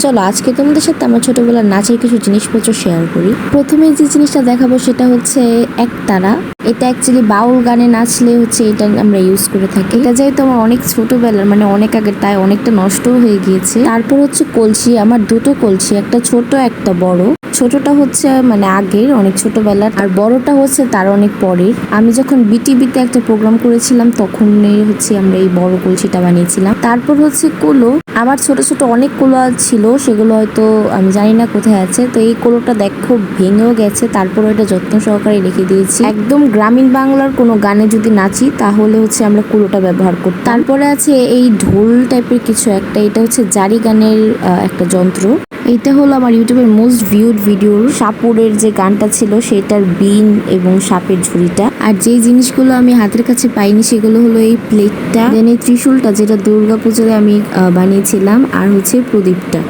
চলো, আজকে তোমাদের সাথে আমার ছোটবেলার নাচের কিছু জিনিসপত্র শেয়ার করি। প্রথমে যে জিনিসটা দেখাবো সেটা হচ্ছে একতারা এটা অ্যাকচুয়ালি বাউল গানে নাচলে হচ্ছে এটা আমরা ইউজ করে থাকি। এটা যেহেতু আমার অনেক ছোটবেলার মানে অনেক আগে, তাই অনেকটা নষ্ট হয়ে গিয়েছে। তারপর হচ্ছে কলসি, আমার দুটো কলসি, একটা ছোট, একটা বড়। ছোটটা হচ্ছে মানে আগের, অনেক ছোটবেলার। আর বড়টা হচ্ছে তার অনেক পরের। আমি যখন বিটিভিতে একটা প্রোগ্রাম করেছিলাম তখন হচ্ছে আমরা এই বড় কলসিটা বানিয়েছিলাম। তারপর হচ্ছে কুলো আমার ছোট ছোট অনেক কুলো ছিল, সেগুলো হয়তো আমি জানি না কোথায় আছে। তো এই কুলোটা দেখো ভেঙেও গেছে। তারপর এটা যত্ন সহকারে রেখে দিয়েছি। একদম গ্রামীণ বাংলার কোনো গানে যদি নাচি, তাহলে হচ্ছে আমরা কুলোটা ব্যবহার করি তারপরে আছে এই ঢোল টাইপের কিছু একটা। এটা হচ্ছে জারি গানের একটা যন্ত্র। এটা হলো আমার ইউটিউবের মোস্ট ভিউড ভিডিওর সাপুরের যে গানটা ছিল, সেটার বিন এবং সাপের ঝুড়িটা। আর যে জিনিসগুলো আমি হাতের কাছে পাইনি, সেগুলো হলো এই প্লেটটা দেন এই ত্রিশূলটা যেটা দুর্গা পুজোতে আমি বানিয়েছিলাম, আর হচ্ছে প্রদীপটা।